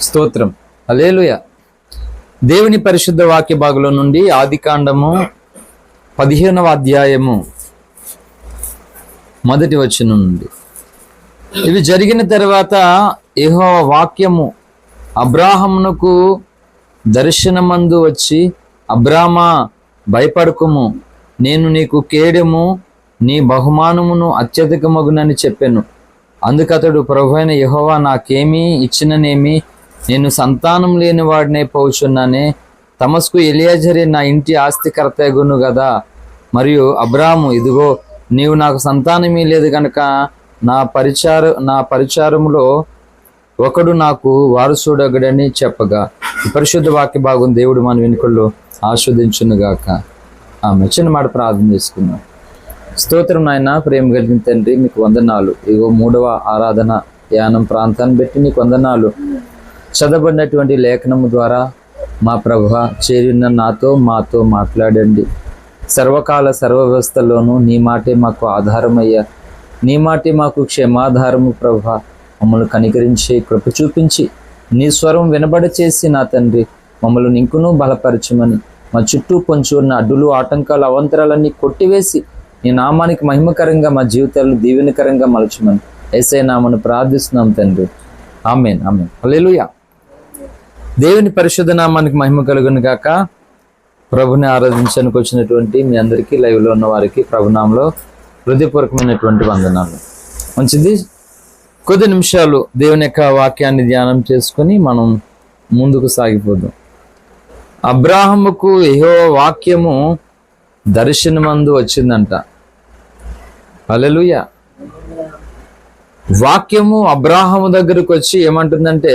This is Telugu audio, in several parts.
స్తోత్రం. అలేలుయ దేవుని పరిశుద్ధ వాక్య భాగంలో నుండి ఆదికాండము పదిహేనవ అధ్యాయము మొదటి వచనం నుండి. ఇవి జరిగిన తర్వాత ఏహో వాక్యము అబ్రాహమునకు దర్శనమందు వచ్చి అబ్రామా భయపడకుము. నేను నీకు కేడము నీ బహుమానమును అత్యధికమగునని చెప్పాను. అందుకతడు ప్రభు అయిన యహోవా నాకేమీ ఇచ్చిననేమి నేను సంతానం లేని వాడినే పోచున్నానే. తమస్కు ఎలియాజరి నా ఇంటి ఆస్తికర్తగును కదా మరియు అబ్రాము ఇదిగో నీవు నాకు సంతానమీ లేదు గనక నా పరిచార నా పరిచారములో ఒకడు నాకు వారసుడగడని చెప్పగా. పరిశుద్ధ వాక్య భాగం దేవుడు మన వెనుకల్లో ఆస్వాదించునుగాక. ఆమె చిన్న మాట ప్రార్థన చేసుకున్నాం స్తోత్రం నాయన ప్రేమ కలిగిన తండ్రి మీకు వందనాలు. ఇగో మూడవ ఆరాధన యానం ప్రాంతాన్ని బట్టి నీకు వందనాలు. చదవబడినటువంటి లేఖనము ద్వారా మా ప్రభ చేరిన నాతో మాతో మాట్లాడండి. సర్వకాల సర్వ వ్యవస్థలోనూ నీ మాటే మాకు ఆధారమయ్యా. నీ మాటే మాకు క్షమాధారము ప్రభ. మమ్మల్ని కనికరించి కృప చూపించి నీ స్వరం వినబడ చేసి నా తండ్రి మమ్మల్ని ఇంకును బలపరచమని మా చుట్టూ పొంచి ఉన్న అడ్డులు ఆటంకాలు అవంతరాలన్నీ కొట్టివేసి నీ నామానికి మహిమకరంగా మా జీవితాలు దీవెనకరంగా మలచమని. ఎస్ఐ నామను ప్రార్థిస్తున్నాం తండ్రి. Amen amen. అల్లెలుయా దేవుని పరిశుద్ధ నామానికి మహిమ కలుగును గాక. ప్రభుని ఆరాధించడానికి వచ్చినటువంటి మీ అందరికీ లైవ్లో ఉన్న వారికి ప్రభునామంలో హృదయపూర్వకమైనటువంటి వందనాలు. మంచిది? కొద్ది నిమిషాలు దేవుని యొక్క వాక్యాన్ని ధ్యానం చేసుకొని మనం ముందుకు సాగిపోదాం. అబ్రాహముకు ఏహో వాక్యము దర్శనమందు వచ్చిందంట. అలెలుయ వాక్యము అబ్రాహము దగ్గరకు వచ్చి ఏమంటుందంటే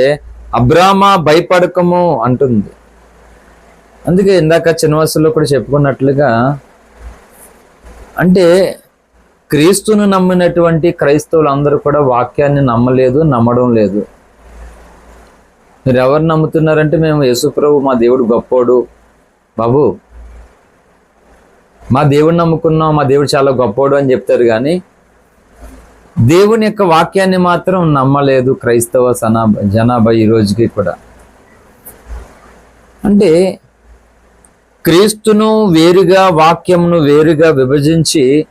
అబ్రామా భయపడకము అంటుంది. అందుకే ఇందాక చిన్నవసలో కూడా చెప్పుకున్నట్లుగా అంటే క్రీస్తును నమ్మినటువంటి క్రైస్తవులు అందరూ కూడా వాక్యాన్ని నమ్మలేదు నమ్మడం లేదు. మీరు ఎవరు నమ్ముతున్నారంటే మేము యేసుప్రభు మా దేవుడు గొప్పోడు. బాబు మా దేవుడు నమ్ముకున్నాం మా దేవుడు చాలా గొప్పోడు అని చెప్తారు కానీ దేవుని యొక్క వాక్యాన్ని మాత్రం నమ్మలేదు క్రైస్తవ సనా జనాభా ఈ రోజుకి కూడా. అంటే క్రీస్తును వేరుగా వాక్యమును వేరుగా విభజించి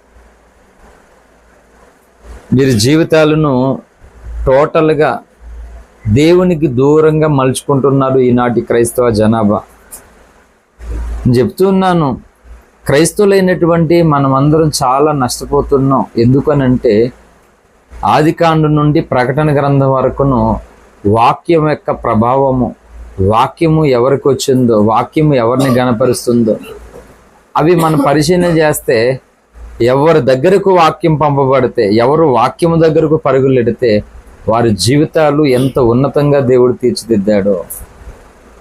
వీరి జీవితాలను టోటల్గా దేవునికి దూరంగా మలుచుకుంటున్నారు ఈనాటి క్రైస్తవ జనాభా. చెప్తున్నాను క్రైస్తవులైనటువంటి మనమందరం చాలా నష్టపోతున్నాం. ఎందుకనంటే ఆదికాండం నుండి ప్రకటన గ్రంథం వరకును వాక్యం యొక్క ప్రభావము వాక్యము ఎవరికి వచ్చిందో వాక్యము ఎవరిని గణపరుస్తుందో అవి మనం పరిశీలన చేస్తే ఎవరి దగ్గరకు వాక్యం పంపబడితే ఎవరు వాక్యము దగ్గరకు పరుగులెడితే వారి జీవితాలు ఎంత ఉన్నతంగా దేవుడు తీర్చిదిద్దాడో.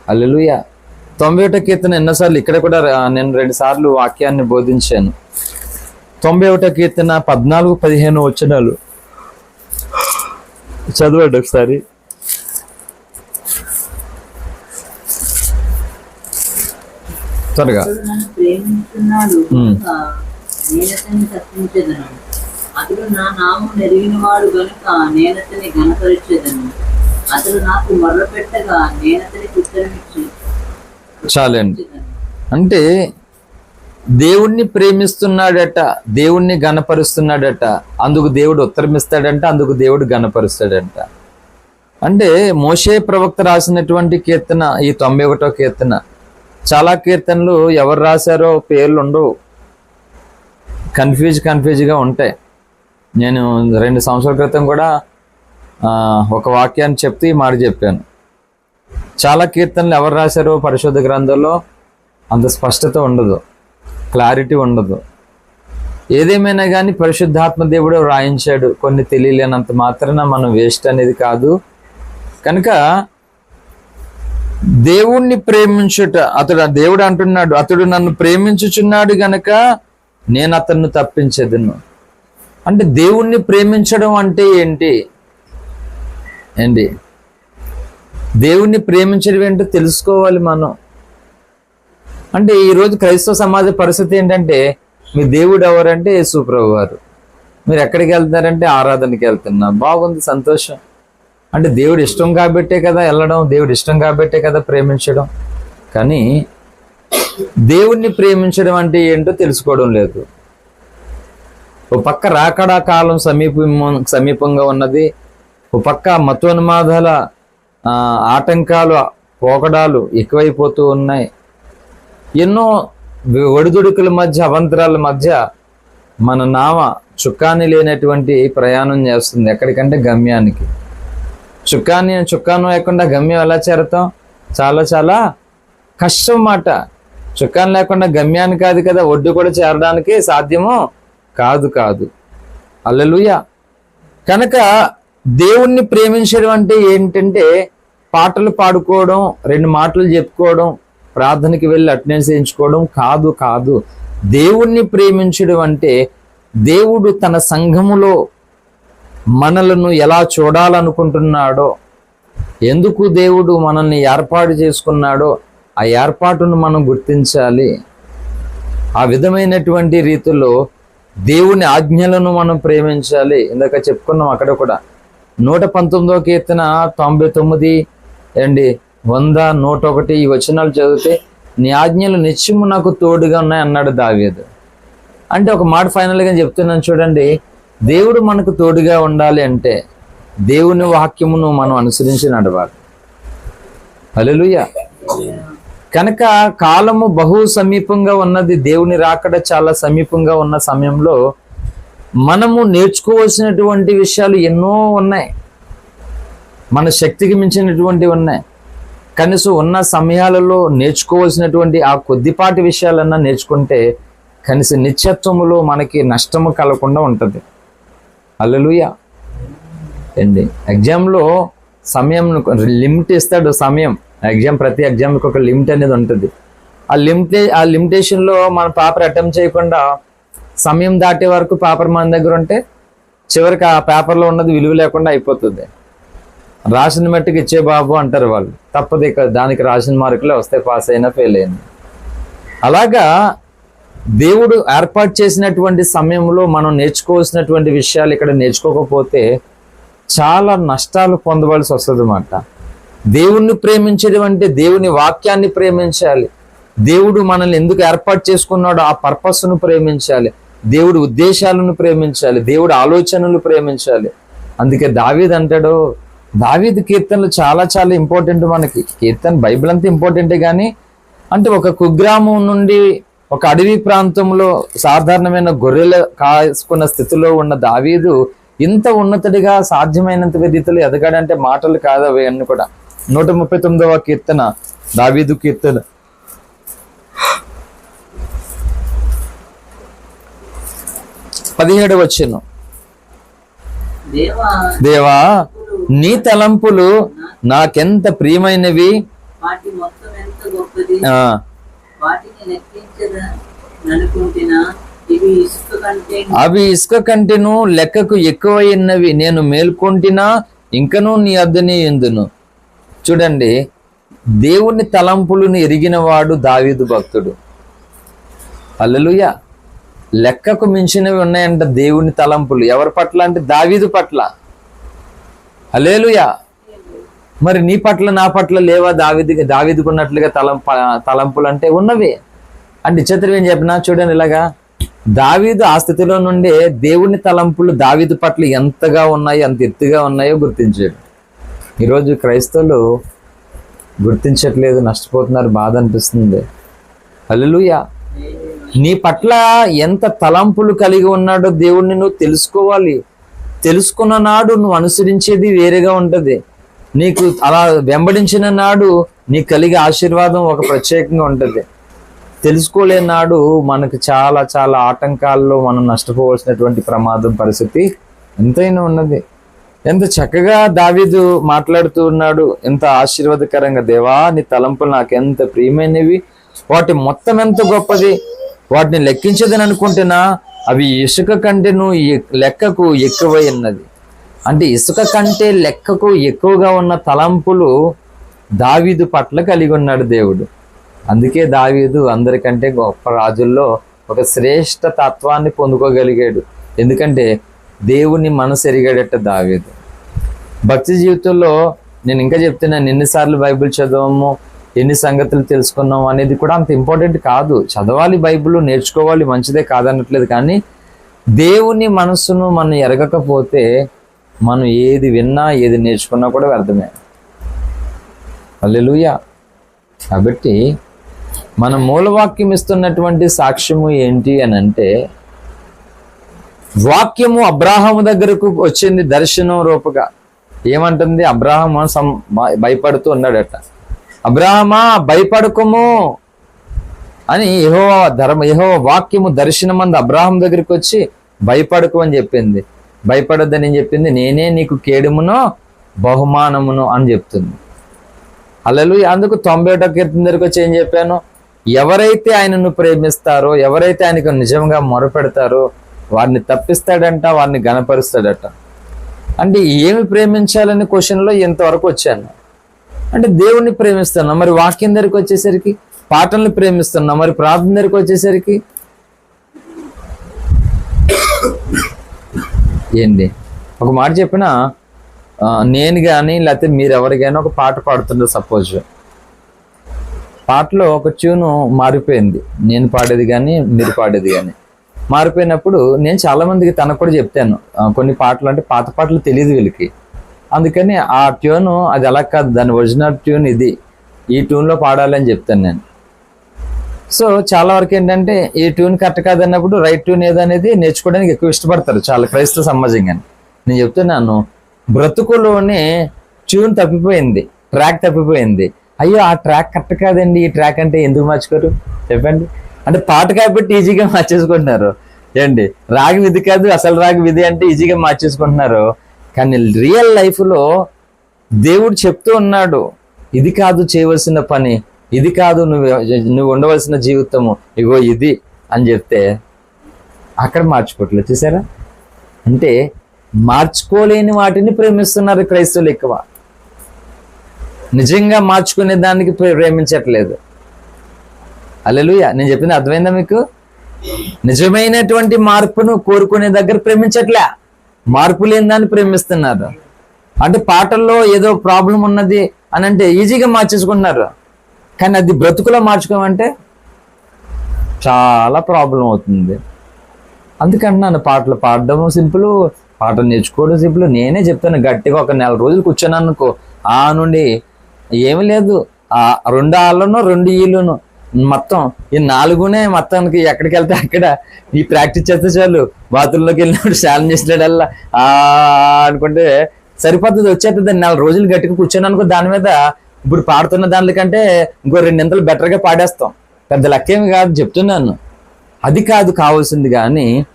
అల్లెలుయ తొంభై ఒకటో కీర్తన ఎన్నోసార్లు ఇక్కడ కూడా నేను రెండు సార్లు వాక్యాన్ని బోధించాను. తొంభై ఒకటో కీర్తన పద్నాలుగు పదిహేను వచ్చినాలు చదవండి ఒకసారి. త్వరగా. అతడు నా నామం నెరిగిన వాడు గనుక నేనతని గణపరిచేదను అతడు నాకు మొర్ర పెట్టగా నేనతనికి ఉత్తరమిచ్చి చాలండి. అంటే దేవుణ్ణి ప్రేమిస్తున్నాడట దేవుణ్ణి గణపరుస్తున్నాడట అందుకు దేవుడు ఉత్తరమిస్తాడంట అందుకు దేవుడు గణపరుస్తాడంట అంటే మోషే ప్రవక్త రాసినటువంటి కీర్తన ఈ తొంభై ఒకటో కీర్తన చాలా కీర్తనలు ఎవరు రాశారో పేర్లు ఉండవు. కన్ఫ్యూజ్ కన్ఫ్యూజ్గా ఉంటాయి. నేను రెండు సంవత్సరాల క్రితం కూడా ఒక వాక్యాన్ని చెప్తూ ఈ మాట చెప్పాను. చాలా కీర్తనలు ఎవరు రాశారో పరిశోధ గ్రంథంలో అంత స్పష్టత ఉండదు. క్లారిటీ ఉండదు. ఏదేమైనా కానీ పరిశుద్ధాత్మ దేవుడు రాయించాడు కొన్ని తెలియలేనంత మాత్రాన మనం వేస్ట్ అనేది కాదు. కనుక దేవుణ్ణి ప్రేమించుట అతడు దేవుడు అంటున్నాడు అతడు నన్ను ప్రేమించుచున్నాడు గనక నేను అతన్ని తప్పించేదను. అంటే దేవుణ్ణి ప్రేమించడం అంటే ఏంటి? ఏంటి? దేవుణ్ణి ప్రేమించడం ఏంటో తెలుసుకోవాలి మనం. అంటే ఈరోజు క్రైస్తవ సమాజ పరిస్థితి ఏంటంటే మీ దేవుడు ఎవరంటే యేసు ప్రభు వారు మీరు ఎక్కడికి వెళ్తున్నారంటే ఆరాధనకి వెళ్తున్నా బాగుంది సంతోషం. అంటే దేవుడు ఇష్టం కాబట్టే కదా వెళ్ళడం దేవుడు ఇష్టం కాబట్టే కదా ప్రేమించడం. కానీ దేవుణ్ణి ప్రేమించడం అంటే ఏంటో తెలుసుకోవడం లేదు. ఓ పక్క రాకడా కాలం సమీపం సమీపంగా ఉన్నది. ఓ పక్క మతోన్మాదాల ఆటంకాలు పోకడాలు ఎక్కువైపోతూ ఉన్నాయి. ఎన్నో ఒడిదుడుకుల మధ్య అవంతరాల మధ్య మన నామ చుక్కాని లేనటువంటి ప్రయాణం చేస్తుంది ఎక్కడికంటే గమ్యానికి. చుక్కాని చుక్కాను లేకుండా గమ్యం ఎలా చేరతాం? చాలా చాలా కష్టం మాట. చుక్కాని లేకుండా గమ్యాన్ని కాదు కదా ఒడ్డు కూడా చేరడానికి సాధ్యమో? కాదు కాదు. అల్లెలుయ కనుక దేవుణ్ణి ప్రేమించడం అంటే ఏంటంటే పాటలు పాడుకోవడం రెండు మాటలు చెప్పుకోవడం ప్రార్థనకి వెళ్ళి అటెండెన్స్ వేయించుకోవడం కాదు కాదు. దేవుణ్ణి ప్రేమించడం అంటే దేవుడు తన సంఘములో మనలను ఎలా చూడాలనుకుంటున్నాడో ఎందుకు దేవుడు మనల్ని ఏర్పాటు చేసుకున్నాడో ఆ ఏర్పాటును మనం గుర్తించాలి. ఆ విధమైనటువంటి రీతిలో దేవుని ఆజ్ఞలను మనం ప్రేమించాలి. ఇందాక చెప్పుకున్నాం అక్కడ కూడా. నూట పంతొమ్మిదో కీర్తన తొంభై తొమ్మిది అండి. వంద నూట ఒకటి ఈ వచనాలు చదివితే నీ ఆజ్ఞలు నిత్యము నాకు తోడుగా ఉన్నాయి అన్నాడు దావేదు. అంటే ఒక మాట ఫైనల్గా చెప్తున్నాను చూడండి దేవుడు మనకు తోడుగా ఉండాలి అంటే దేవుని వాక్యమును మనం అనుసరించి నడవాలి. అలెలుయ కనుక కాలము బహు సమీపంగా ఉన్నది దేవుని రాకడ చాలా సమీపంగా ఉన్న సమయంలో మనము నేర్చుకోవాల్సినటువంటి విషయాలు ఎన్నో ఉన్నాయి. మన శక్తికి మించినటువంటివి ఉన్నాయి. కనీసం ఉన్న సమయాలలో నేర్చుకోవాల్సినటువంటి ఆ కొద్దిపాటి విషయాలన్నా నేర్చుకుంటే కనీసం నిత్యత్వములో మనకి నష్టము కలగకుండా ఉంటుంది. అల్లలుయ అండి ఎగ్జామ్లో సమయం లిమిట్ ఇస్తాడు సమయం. ఎగ్జామ్ ప్రతి ఎగ్జామ్కి ఒక లిమిట్ అనేది ఉంటుంది. ఆ లిమిటే ఆ లిమిటేషన్లో మన పేపర్ అటెంప్ట్ చేయకుండా సమయం దాటే వరకు పేపర్ మన దగ్గర ఉంటే చివరికి ఆ పేపర్లో ఉన్నది విలువ లేకుండా అయిపోతుంది. రాసిన మట్టుకు ఇచ్చే బాబు అంటారు వాళ్ళు. తప్పదు దానికి రాసిన మార్కులే వస్తే పాస్ అయినా ఫెయిల్ అయినా. అలాగా దేవుడు ఏర్పాటు చేసినటువంటి సమయంలో మనం నేర్చుకోవాల్సినటువంటి విషయాలు ఇక్కడ నేర్చుకోకపోతే చాలా నష్టాలు పొందవలసి వస్తుంది అన్నమాట దేవుణ్ణి ప్రేమించడం అంటే దేవుని వాక్యాన్ని ప్రేమించాలి. దేవుడు మనల్ని ఎందుకు ఏర్పాటు చేసుకున్నాడో ఆ పర్పస్ను ప్రేమించాలి. దేవుడి ఉద్దేశాలను ప్రేమించాలి. దేవుడి ఆలోచనలు ప్రేమించాలి. అందుకే దావీద్ అంటాడు దావీద్ కీర్తనలు చాలా చాలా ఇంపార్టెంట్ మనకి. కీర్తన బైబిల్ అంతా ఇంపార్టెంటే కానీ అంటే ఒక కుగ్రామం నుండి ఒక అడవి ప్రాంతంలో సాధారణమైన గొర్రెలు కాసుకున్న స్థితిలో ఉన్న దావీదు ఇంత ఉన్నతుడిగా సాధ్యమైనంత రీతిలో ఎదగాడంటే మాటలు కాదు అవి అన్ని కూడా. నూట ముప్పై తొమ్మిదవ కీర్తన దావీదు కీర్తన. పదిహేడు వచ్చును దేవా నీ తలంపులు నాకెంత ప్రియమైనవి? అవి ఇసుక కంటెను లెక్కకు ఎక్కువైనవి. నేను మేల్కొంటినా ఇంకనూ నీ అద్దనే ఎందును? చూడండి దేవుని తలంపులను ఎరిగినవాడు దావీదు భక్తుడు. అల్లెలుయ లెక్కకు మించినవి ఉన్నాయంట దేవుని తలంపులు. ఎవరి పట్ల? అంటే దావీదు పట్ల. అలేలుయా మరి నీ పట్ల నా పట్ల లేవా దావిది? దావిదుకున్నట్లుగా తలంప తలంపులు అంటే ఉన్నవి. అంటే చిత్రం ఏం చెప్పినా చూడండి ఇలాగా. దావీదు ఆ స్థితిలో నుండే దేవుని తలంపులు దావీదు పట్ల ఎంతగా ఉన్నాయో ఎంత ఎత్తుగా ఉన్నాయో గుర్తించాడు. ఈరోజు క్రైస్తవులు గుర్తించట్లేదు నష్టపోతున్నారు బాధ అనిపిస్తుంది. అల్లుయా నీ పట్ల ఎంత తలంపులు కలిగి ఉన్నాడో దేవుణ్ణి నువ్వు తెలుసుకోవాలి. తెలుసుకున్న నాడు నువ్వు అనుసరించేది వేరేగా ఉంటుంది. నీకు అలా వెంబడించిన నాడు నీకు కలిగే ఆశీర్వాదం ఒక ప్రత్యేకంగా ఉంటుంది. తెలుసుకోలేని నాడు మనకు చాలా చాలా ఆటంకాల్లో మనం నష్టపోవాల్సినటువంటి ప్రమాదం పరిస్థితి ఎంతైనా ఉన్నది. ఎంత చక్కగా దావీదు మాట్లాడుతూ ఉన్నాడు ఎంత ఆశీర్వాదకరంగా దేవా నీ తలంపులు నాకు ఎంత ప్రియమైనవి. వాటి మొత్తం ఎంత గొప్పది. వాటిని లెక్కించదని అనుకుంటున్నా అవి ఇసుక కంటేను లెక్కకు ఎక్కువై ఉన్నది. అంటే ఇసుక కంటే లెక్కకు ఎక్కువగా ఉన్న తలంపులు దావీదు పట్ల కలిగి ఉన్నాడు దేవుడు. అందుకే దావీదు అందరికంటే గొప్ప రాజుల్లో ఒక శ్రేష్ఠ తత్వాన్ని పొందుకోగలిగాడు. ఎందుకంటే దేవుని మనసు ఎరిగాడట దావీదు. భక్తి జీవితంలో నేను ఇంకా చెప్తున్నాను ఎన్నిసార్లు బైబిల్ చదవము ఎన్ని సంగతులు తెలుసుకున్నాం అనేది కూడా అంత ఇంపార్టెంట్ కాదు. చదవాలి బైబిల్ నేర్చుకోవాలి మంచిదే కాదనట్లేదు కానీ దేవుని మనసును మనం ఎరగకపోతే మనం ఏది విన్నా ఏది నేర్చుకున్నా కూడా వ్యర్థమే. అల్లెలుయా కాబట్టి మన మూలవాక్యం ఇస్తున్నటువంటి సాక్ష్యము ఏంటి అని అంటే వాక్యము అబ్రాహము దగ్గరకు వచ్చింది దర్శనం రూపగా. ఏమంటుంది? అబ్రాహం సం భయపడుతూ ఉన్నాడట. అబ్రాహమా భయపడకము అని యహో ధర్మ యహో వాక్యము దర్శనమంది అబ్రాహం దగ్గరికి వచ్చి భయపడకు అని చెప్పింది. భయపడొద్దని చెప్పింది నేనే నీకు కేడుమునో బహుమానమును అని చెప్తుంది. అల్లలు అందుకు తొంభై ఒకటో కీర్తన దగ్గరికి వచ్చి ఏం చెప్పాను? ఎవరైతే ఆయనను ప్రేమిస్తారో ఎవరైతే ఆయనకు నిజంగా మొరపెడతారో వారిని తప్పిస్తాడంట వారిని గణపరుస్తాడట అంటే ఏమి ప్రేమించాలని క్వశ్చన్లో ఇంతవరకు వచ్చాను. అంటే దేవుణ్ణి ప్రేమిస్తున్నా. మరి వాక్యం దగ్గరికి వచ్చేసరికి పాటల్ని ప్రేమిస్తున్నా. మరి ప్రార్థన దగ్గరికి వచ్చేసరికి ఏంటి ఒక మాట చెప్పిన నేను కానీ లేకపోతే మీరు ఎవరికైనా ఒక పాట పాడుతుండ్రు సపోజ్ పాటలో ఒక ట్యూను మారిపోయింది. నేను పాడేది కానీ మీరు పాడేది కానీ మారిపోయినప్పుడు నేను చాలామందికి తనకు కూడా చెప్తాను. కొన్ని పాటలు అంటే పాత పాటలు తెలియదు వీళ్ళకి. అందుకని ఆ ట్యూన్ అది అలా కాదు దాని ఒరిజినల్ ట్యూన్ ఇది. ఈ ట్యూన్లో పాడాలని చెప్తాను నేను. సో చాలా వరకు ఏంటంటే ఈ ట్యూన్ కరెక్ట్ కాదన్నప్పుడు రైట్ ట్యూన్ ఏదనేది నేర్చుకోవడానికి ఎక్కువ ఇష్టపడతారు చాలా క్రైస్తవ సమాజంగా నేను చెప్తున్నాను బ్రతుకులోనే ట్యూన్ తప్పిపోయింది ట్రాక్ తప్పిపోయింది. అయ్యో ఆ ట్రాక్ కరెక్ట్ కాదండి ఈ ట్రాక్ అంటే ఎందుకు మార్చుకోరు? చెప్పండి. అంటే పాట కాబట్టి ఈజీగా మార్చేసుకుంటున్నారు. ఏంటి? రాగి విధి కాదు అసలు రాగి విధి అంటే ఈజీగా మార్చేసుకుంటున్నారు. కానీ రియల్ లైఫ్లో దేవుడు చెప్తూ ఉన్నాడు ఇది కాదు చేయవలసిన పని ఇది కాదు నువ్వు నువ్వు ఉండవలసిన జీవితము ఇగో ఇది అని చెప్తే అక్కడ మార్చుకోవట్లేదు చూసారా? అంటే మార్చుకోలేని వాటిని ప్రేమిస్తున్నారు క్రైస్తవులు ఎక్కువ. నిజంగా మార్చుకునే దానికి ప్రే- ప్రేమించట్లేదు. అల్లెలుయ నేను చెప్పింది అర్థమైందా మీకు? నిజమైనటువంటి మార్పును కోరుకునే దగ్గర ప్రేమించట్లే. మార్పు లేని దాన్ని ప్రేమిస్తున్నారు. అంటే పాటల్లో ఏదో ప్రాబ్లం ఉన్నది అని అంటే ఈజీగా మార్చేసుకుంటున్నారు. కానీ అది బ్రతుకులో మార్చుకోమంటే చాలా ప్రాబ్లం అవుతుంది. అందుకంటున్నాను పాటలు పాడడం సింపుల్ పాటలు నేర్చుకోవడం సింపుల్. నేనే చెప్తాను గట్టిగా ఒక నెల రోజులు కూర్చొని అనుకో. ఆ నుండి ఏమి లేదు. ఆ రెండు ఆళ్ళను రెండు ఈళ్ళను మొత్తం ఈ నాలుగునే మొత్తానికి ఎక్కడికి వెళ్తే అక్కడ ఈ ప్రాక్టీస్ చేస్తే చాలు బాత్రూంలోకి వెళ్ళినప్పుడు స్నానం చేసినప్పుడల్లా ఆ అనుకుంటే సరిపోతుంది వచ్చేస్తుంది నాలుగు రోజులు గట్టిగా కూర్చొని అనుకో దాని మీద ఇప్పుడు పాడుతున్న దానికంటే ఇంకో రెండింతలు బెటర్గా పాడేస్తాం. పెద్ద లక్కేమి కాదు చెప్తున్నాను. అది కాదు కావాల్సింది కానీ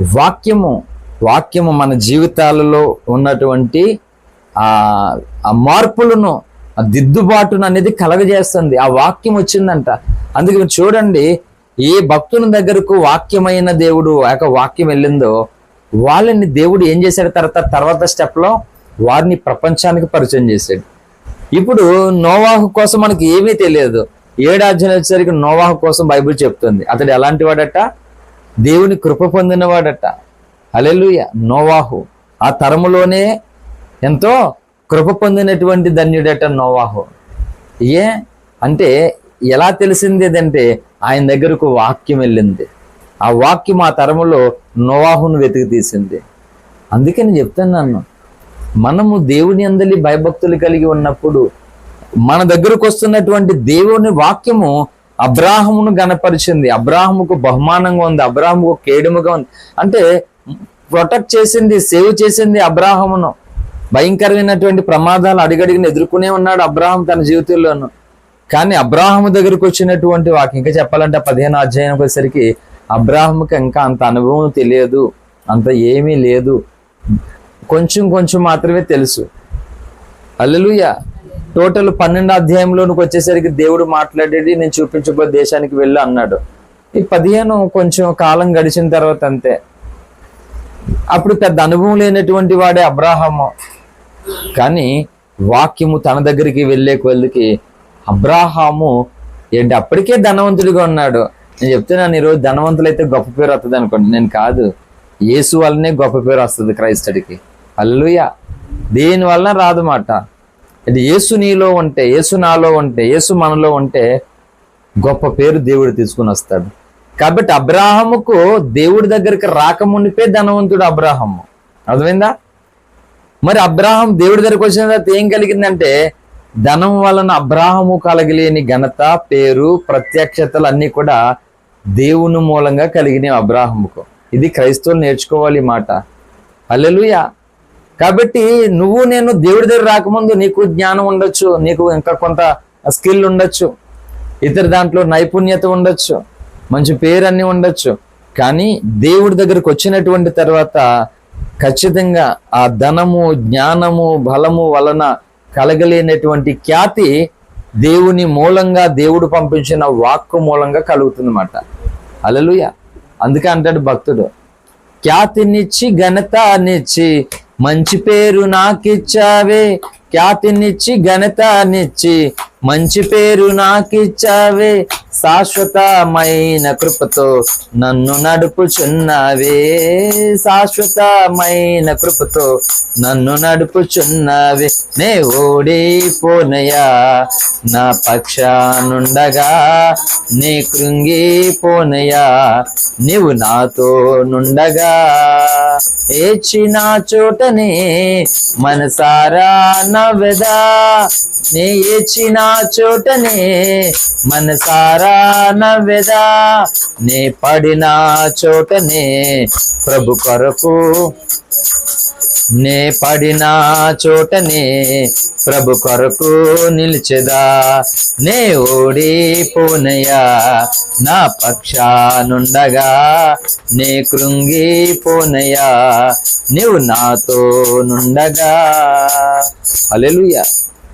వాక్యము వాక్యము మన జీవితాలలో ఉన్నటువంటి ఆ మార్పులను ఆ దిద్దుబాటును అనేది కలగజేస్తుంది. ఆ వాక్యం వచ్చిందంట. అందుకే చూడండి ఏ భక్తుని దగ్గరకు వాక్యమైన దేవుడు ఆ యొక్క వాక్యం వెళ్ళిందో వాళ్ళని దేవుడు ఏం చేశాడు తర్వాత తర్వాత స్టెప్లో వారిని ప్రపంచానికి పరిచయం చేశాడు. ఇప్పుడు నోవాహు కోసం మనకి ఏమీ తెలియదు. ఏడాధ్యం వచ్చేసరికి నోవాహు కోసం బైబిల్ చెప్తుంది. అతడు ఎలాంటి వాడట? దేవుని కృప పొందినవాడట అలెలుయ నోవాహు. ఆ తరములోనే ఎంతో కృప పొందినటువంటి ధన్యుడట నోవాహు. ఏ? అంటే ఎలా తెలిసింది ఏదంటే ఆయన దగ్గరకు వాక్యం వెళ్ళింది. ఆ వాక్యం ఆ తరములో నోవాహును వెతికి తీసింది. అందుకే నేను చెప్తున్నాను మనము దేవుని అందలి భయభక్తులు కలిగి ఉన్నప్పుడు మన దగ్గరకు వస్తున్నటువంటి దేవుని వాక్యము అబ్రాహమును గనపరిచింది అబ్రాహముకు బహుమానంగా ఉంది అబ్రాహముకు కేడుముగా ఉంది. అంటే ప్రొటెక్ట్ చేసింది సేవ్ చేసింది అబ్రాహమును. భయంకరమైనటువంటి ప్రమాదాలు అడిగడిగిన ఎదుర్కొనే ఉన్నాడు అబ్రాహం తన జీవితంలోను. కానీ అబ్రాహం దగ్గరకు వచ్చినటువంటి వాకి ఇంకా చెప్పాలంటే పదిహేను అధ్యాయానికి వచ్చేసరికి అబ్రాహంకి ఇంకా అంత అనుభవం తెలియదు అంత ఏమీ లేదు. కొంచెం కొంచెం మాత్రమే తెలుసు. అల్లెలుయ టోటల్ పన్నెండు అధ్యాయంలోనికి వచ్చేసరికి దేవుడు మాట్లాడేది నేను చూపించబో దేశానికి వెళ్ళు అన్నాడు. ఈ పదిహేను కొంచెం కాలం గడిచిన తర్వాత అంతే. అప్పుడు పెద్ద అనుభవం లేనటువంటి వాడే అబ్రాహము. కానీ వాక్యము తన దగ్గరికి వెళ్ళే కొద్దికి అబ్రాహాము ఏంటి అప్పటికే ధనవంతుడిగా ఉన్నాడు. నేను చెప్తున్నాను ఈరోజు ధనవంతులు అయితే గొప్ప పేరు వస్తుంది అనుకోండి. నేను కాదు. యేసు వల్లనే గొప్ప పేరు వస్తుంది క్రైస్తడికి. అల్లుయ దేని వలన రాదు మాట. ఇది యేసు నీలో ఉంటే యేసు నాలో ఉంటే యేసు మనలో ఉంటే గొప్ప పేరు దేవుడు తీసుకుని వస్తాడు. కాబట్టి అబ్రాహముకు దేవుడి దగ్గరికి రాకమునిపే ధనవంతుడు అబ్రాహము. అర్థమైందా? మరి అబ్రాహం దేవుడి దగ్గరకు వచ్చిన తర్వాత ఏం కలిగిందంటే ధనం వలన అబ్రాహము కలగలేని ఘనత పేరు ప్రత్యక్షతలు అన్నీ కూడా దేవుని మూలంగా కలిగినాయి అబ్రాహముకు. ఇది క్రైస్తవులు నేర్చుకోవాలి మాట. అల్లెలుయా కాబట్టి నువ్వు నేను దేవుడి దగ్గర రాకముందు నీకు జ్ఞానం ఉండొచ్చు నీకు ఇంకా కొంత స్కిల్ ఉండొచ్చు ఇతర దాంట్లో నైపుణ్యత ఉండొచ్చు మంచి పేరు అన్ని ఉండొచ్చు. కానీ దేవుడి దగ్గరకు వచ్చినటువంటి తర్వాత ఖచ్చితంగా ఆ ధనము జ్ఞానము బలము వలన కలగలేనటువంటి ఖ్యాతి దేవుని మూలంగా దేవుడు పంపించిన వాక్కు మూలంగా కలుగుతుందన్నమాట. అలలుయ అందుకే అంటాడు భక్తుడు ఖ్యాతినిచ్చి ఘనతనిచ్చి మంచి పేరు నాకిచ్చావే. ఖ్యాతినిచ్చి ఘనతనిచ్చి మంచి పేరు నాకిచ్చావే. శాశ్వతమైన కృపతో నన్ను నడుపుచున్నావే. శాశ్వతమైన కృపతో నన్ను నడుపుచున్నావే. నే ఓడిపోనయా. నా పక్షానుండగా నీ కృంగిపోనయా. నీవు నాతో నుండగా ఏచిన చోటనే మనసారా నవ్వదా. నే ఏచిన చోటనే మనసారా నవ్వెదా నే పడిన చోటనే ప్రభు కొరకు. నే పడిన చోటనే ప్రభు కొరకు నిలిచెదా నే ఓడిపోనయా నా పక్షానుండగా నే కృంగిపోనయా నీవు నాతో నుండగా. అలెలుయా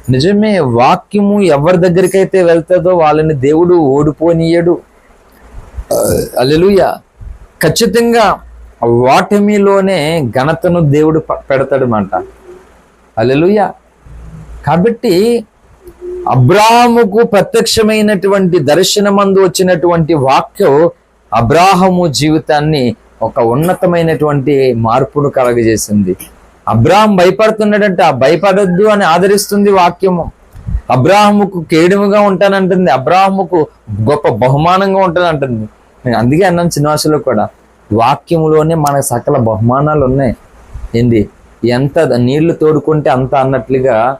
నిజమే వాక్యము ఎవరి దగ్గరికైతే వెళ్తుందో వాళ్ళని దేవుడు ఓడిపోనీయడు అలెలుయ ఖచ్చితంగా వాటమిలోనే ఘనతను దేవుడు పెడతాడు పెడతాడనమాట అలెలుయ కాబట్టి అబ్రాహముకు ప్రత్యక్షమైనటువంటి దర్శనమందు వచ్చినటువంటి వాక్యం అబ్రాహము జీవితాన్ని ఒక ఉన్నతమైనటువంటి మార్పును కలగజేసింది. అబ్రాహం భయపడుతున్నాడంటే ఆ భయపడొద్దు అని ఆదరిస్తుంది వాక్యము. అబ్రాహముకు కేడుముగా ఉంటానంటుంది. అబ్రాహముకు గొప్ప బహుమానంగా ఉంటానంటుంది. నేను అందుకే అన్నాను చిన్నవాసులో కూడా వాక్యములోనే మనకు సకల బహుమానాలు ఉన్నాయి. ఏంది? ఎంత నీళ్ళు తోడుకుంటే అంత అన్నట్లుగా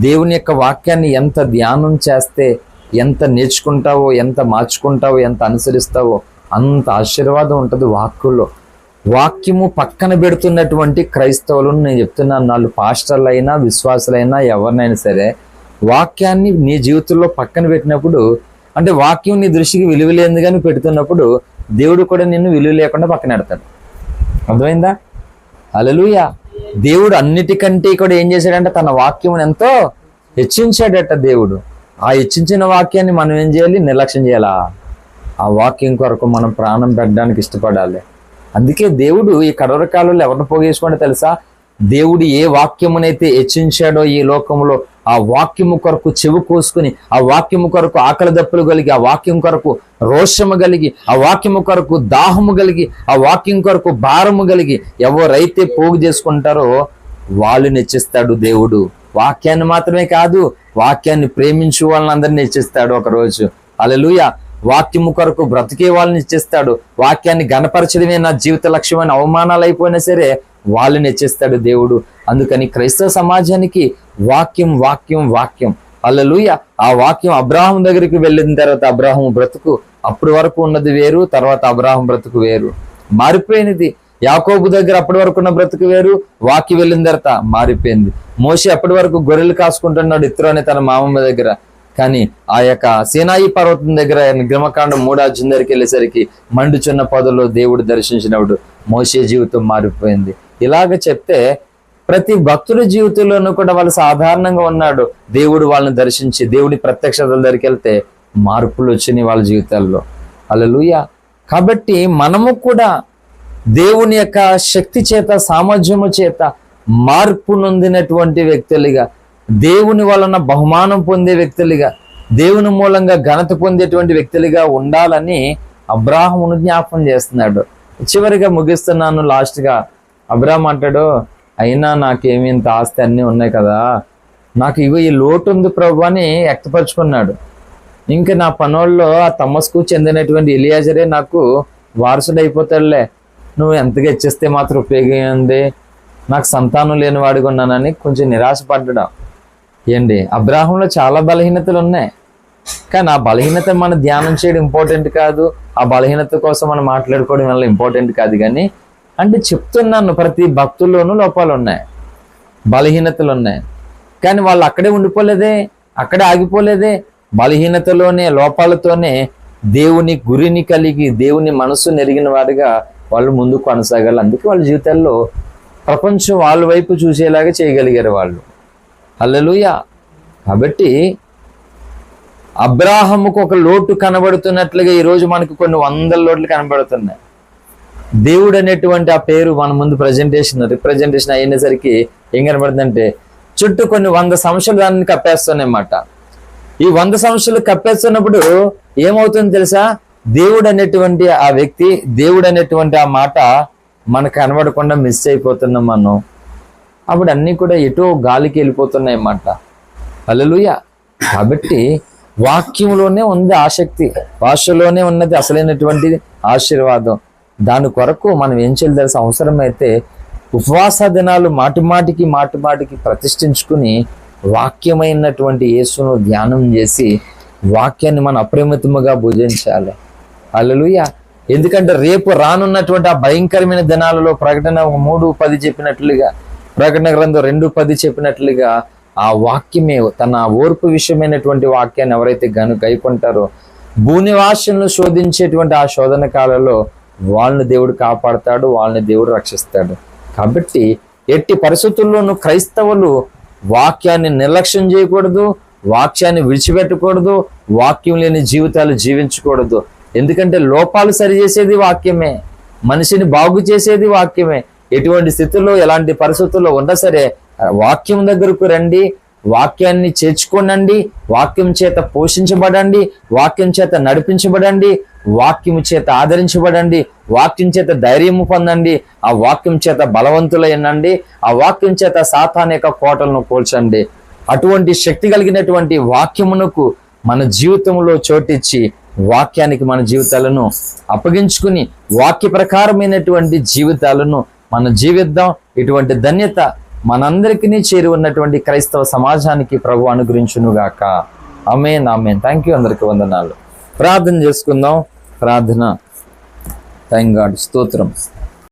దేవుని యొక్క వాక్యాన్ని ఎంత ధ్యానం చేస్తే ఎంత నేర్చుకుంటావో ఎంత మార్చుకుంటావో ఎంత అనుసరిస్తావో అంత ఆశీర్వాదం ఉంటుంది వాక్కుల్లో వాక్యము పక్కన పెడుతున్నటువంటి క్రైస్తవులను నేను చెప్తున్నాను వాళ్ళు పాస్టర్లైనా విశ్వాసులైనా ఎవరినైనా సరే వాక్యాన్ని నీ జీవితంలో పక్కన పెట్టినప్పుడు అంటే వాక్యం నీ దృష్టికి విలువ కానీ పెడుతున్నప్పుడు దేవుడు కూడా నిన్ను విలువ లేకుండా పక్కన పెడతాడు. అర్థమైందా? అలలుయ దేవుడు అన్నిటికంటే కూడా ఏం చేశాడంటే తన వాక్యం ఎంతో హెచ్చించాడట దేవుడు. ఆ హెచ్చించిన వాక్యాన్ని మనం ఏం చేయాలి? నిర్లక్ష్యం చేయాలా? ఆ వాక్యం కొరకు మనం ప్రాణం పెట్టడానికి ఇష్టపడాలి. అందుకే దేవుడు ఈ కడవర కాలంలో ఎవరిని పోగేసుకోండి తెలుసా? దేవుడు ఏ వాక్యమునైతే హెచ్చించాడో ఈ లోకంలో ఆ వాక్యము కొరకు చెవి కోసుకుని ఆ వాక్యము కొరకు ఆకలి దప్పులు కలిగి ఆ వాక్యం కొరకు రోషము కలిగి ఆ వాక్యము కొరకు దాహము కలిగి ఆ వాక్యం కొరకు భారము కలిగి ఎవరైతే పోగు చేసుకుంటారో వాళ్ళు నెచ్చిస్తాడు దేవుడు. వాక్యాన్ని మాత్రమే కాదు వాక్యాన్ని ప్రేమించు వాళ్ళని అందరినీ నెచ్చిస్తాడు ఒకరోజు. అలలుయ వాక్యము కొరకు బ్రతికే వాళ్ళని ఇచ్చేస్తాడు. వాక్యాన్ని గణపరచడమే నా జీవిత లక్ష్యమైన అవమానాలు అయిపోయినా సరే వాళ్ళని హెచ్చిస్తాడు దేవుడు. అందుకని క్రైస్తవ సమాజానికి వాక్యం వాక్యం వాక్యం. అల్లలుయ ఆ వాక్యం అబ్రాహం దగ్గరికి వెళ్ళిన తర్వాత అబ్రాహం బ్రతుకు అప్పటి వరకు ఉన్నది వేరు తర్వాత అబ్రాహం బ్రతుకు వేరు. మారిపోయినది. యాకోబు దగ్గర అప్పటి వరకు ఉన్న బ్రతుకు వేరు వాకి వెళ్ళిన తర్వాత మారిపోయింది. మోషి అప్పటి వరకు గొర్రెలు కాసుకుంటున్నాడు ఇత్రో అనే తన మామమ్మ దగ్గర. కానీ ఆ యొక్క సేనాయి పర్వతం దగ్గర గ్రమకాండం మూడా దగ్గరికి వెళ్ళేసరికి మండుచున్న పొదలో దేవుడు దర్శించినప్పుడు మోసే జీవితం మారిపోయింది. ఇలాగ చెప్తే ప్రతి భక్తుల జీవితంలోనూ కూడా వాళ్ళు సాధారణంగా ఉన్నాడు. దేవుడు వాళ్ళని దర్శించి దేవుడి ప్రత్యక్షతల దగ్గరికి వెళ్తే మార్పులు వచ్చినాయి వాళ్ళ జీవితాల్లో. అలలుయ కాబట్టి మనము కూడా దేవుని యొక్క శక్తి చేత సామర్థ్యము చేత మార్పు నొందినటువంటి వ్యక్తులుగా దేవుని వలన బహుమానం పొందే వ్యక్తులుగా దేవుని మూలంగా ఘనత పొందేటువంటి వ్యక్తులుగా ఉండాలని అబ్రాహమును జ్ఞాపం చేస్తున్నాడు. చివరిగా ముగిస్తున్నాను లాస్ట్గా. అబ్రాహం అంటాడు అయినా నాకేమి ఇంత ఆస్తి అన్నీ ఉన్నాయి కదా. నాకు ఇవి ఈ లోటు ఉంది ప్రభు అని వ్యక్తపరుచుకున్నాడు. ఇంకా నా పనుల్లో ఆ తమస్కు చెందినటువంటి ఇలియాజరే నాకు వారసుడు అయిపోతాడులే. నువ్వు ఎంతగా ఇచ్చేస్తే మాత్రం ఉపయోగం ఉంది నాకు సంతానం లేని వాడిగా ఉన్నానని కొంచెం నిరాశపడ్డా ఏంటి? అబ్రాహంలో చాలా బలహీనతలు ఉన్నాయి. కానీ ఆ బలహీనత మనం ధ్యానం చేయడం ఇంపార్టెంట్ కాదు. ఆ బలహీనత కోసం మనం మాట్లాడుకోవడం వల్ల ఇంపార్టెంట్ కాదు కానీ అంటే చెప్తున్నాను ప్రతి భక్తుల్లోనూ లోపాలు ఉన్నాయి. బలహీనతలు ఉన్నాయి. కానీ వాళ్ళు అక్కడే ఉండిపోలేదే అక్కడే ఆగిపోలేదే. బలహీనతలోనే లోపాలతోనే దేవుని గురిని కలిగి దేవుని మనసు నెరిగిన వారిగా వాళ్ళు ముందుకు కొనసాగాలి. అందుకే వాళ్ళ జీవితాల్లో ప్రపంచం వాళ్ళ వైపు చూసేలాగా చేయగలిగారు వాళ్ళు. అల్లెలుయ కాబట్టి అబ్రాహముకు ఒక లోటు కనబడుతున్నట్లుగా ఈరోజు మనకు కొన్ని వందల లోట్లు కనబడుతున్నాయి. దేవుడు అనేటువంటి ఆ పేరు మన ముందు ప్రజెంటేషన్ రిప్రజెంటేషన్ అయినసరికి ఏం కనబడుతుందంటే చుట్టూ కొన్ని వంద సంవత్సరాలు దాన్ని కప్పేస్తున్నాయన్నమాట. ఈ వంద సంవత్సరాలు కప్పేస్తున్నప్పుడు ఏమవుతుంది తెలుసా? దేవుడు అనేటువంటి ఆ వ్యక్తి దేవుడు అనేటువంటి ఆ మాట మనకు కనబడకుండా మిస్ అయిపోతున్నాం మనం. అప్పుడు అన్నీ కూడా ఎటో గాలికి వెళ్ళిపోతున్నాయి అన్నమాట. అలలుయ కాబట్టి వాక్యంలోనే ఉంది ఆసక్తి భాషలోనే ఉన్నది అసలైనటువంటి ఆశీర్వాదం. దాని కొరకు మనం ఏం చేయాలి అవసరం అయితే ఉపవాస దినాలు మాటిమాటికి మాటిమాటికి ప్రతిష్ఠించుకుని వాక్యమైనటువంటి యేసును ధ్యానం చేసి వాక్యాన్ని మనం అప్రమితముగా భుజించాలి. అలలుయ ఎందుకంటే రేపు రానున్నటువంటి ఆ భయంకరమైన దినాలలో ప్రకటన మూడు పది చెప్పినట్లుగా ప్రకటన గ్రంథం రెండు పది చెప్పినట్లుగా ఆ వాక్యమే తన ఓర్పు విషయమైనటువంటి వాక్యాన్ని ఎవరైతే గను గైకుంటారో భూనివాసంలో శోధించేటువంటి ఆ శోధన కాలంలో వాళ్ళని దేవుడు కాపాడతాడు వాళ్ళని దేవుడు రక్షిస్తాడు. కాబట్టి ఎట్టి పరిస్థితుల్లోనూ క్రైస్తవులు వాక్యాన్ని నిర్లక్ష్యం చేయకూడదు వాక్యాన్ని విడిచిపెట్టకూడదు వాక్యం లేని జీవితాలు జీవించకూడదు. ఎందుకంటే లోపాలు సరిచేసేది వాక్యమే మనిషిని బాగు చేసేది వాక్యమే. ఎటువంటి స్థితిలో ఎలాంటి పరిస్థితుల్లో ఉన్నా సరే వాక్యం దగ్గరకు రండి వాక్యాన్ని చేర్చుకోనండి వాక్యం చేత పోషించబడండి వాక్యం చేత నడిపించబడండి వాక్యం చేత ఆదరించబడండి వాక్యం చేత ధైర్యము పొందండి ఆ వాక్యం చేత బలవంతులైనండి ఆ వాక్యం చేత సాతాన్ యొక్క కోటలను పోల్చండి అటువంటి శక్తి కలిగినటువంటి వాక్యమునకు మన జీవితంలో చోటిచ్చి వాక్యానికి మన జీవితాలను అప్పగించుకుని వాక్య ప్రకారమైనటువంటి జీవితాలను మనం జీవిద్దాం ఇటువంటి ధన్యత మనందరికీ చేరి ఉన్నటువంటి క్రైస్తవ సమాజానికి ప్రభు అనుగ్రహించునుగాక. అమేన్ అమేన్ థ్యాంక్ యూ అందరికి వందనాలు. ప్రార్థన చేసుకుందాం. ప్రార్థన. థ్యాంక్ గాడ్ స్తోత్రం.